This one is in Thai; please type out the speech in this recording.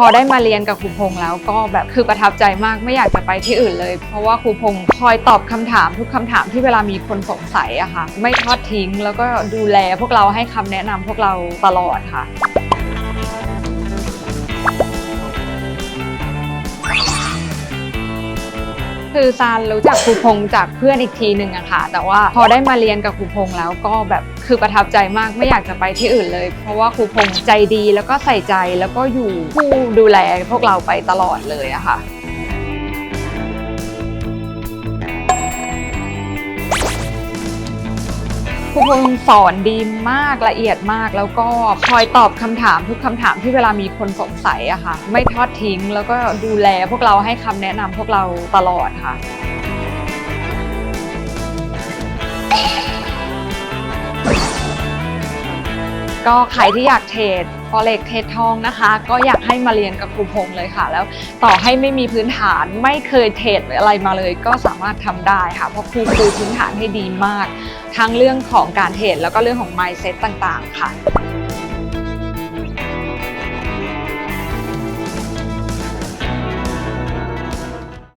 พอได้มาเรียนกับครูพงษ์แล้วก็แบบคือประทับใจมากไม่อยากจะไปที่อื่นเลย เพราะว่าครูพงษ์คอยตอบคำถามทุกคำถามที่เวลามีคนสงสัยอะค่ะ ไม่ทอดทิ้งแล้วก็ดูแลพวกเราให้คำแนะนำพวกเราตลอดค่ะ คือซานรู้จักครูพงจากเพื่อนอีกทีหนึ่งอะค่ะ แต่ว่าพอได้มาเรียนกับครูพงแล้วก็แบบคือประทับใจมากไม่อยากจะไปที่อื่นเลย เพราะว่าครูพงใจดีแล้วก็ใส่ใจแล้วก็อยู่ผู้ดูแลพวกเราไปตลอดเลยอะค่ะ ครูพงษ์สอนดีมากละเอียดมาก แล้วก็คอยตอบคำถามทุกคำถามที่เวลามีคนสงสัยอะค่ะ ไม่ทอดทิ้งแล้วก็ดูแลพวกเราให้คำแนะนำพวกเราตลอดค่ะก็ใครที่อยากเทรด forex เทรดทองนะคะ ก็อยากให้มาเรียนกับครูพงษ์เลยค่ะ แล้วต่อให้ไม่มีพื้นฐานไม่เคยเทรดอะไรมาเลย ก็สามารถทำได้ค่ะ เพราะครูปูพื้นฐานให้ดีมาก ทั้งเรื่องของการเทรดแล้วก็เรื่องของ mindset ต่างๆ ค่ะ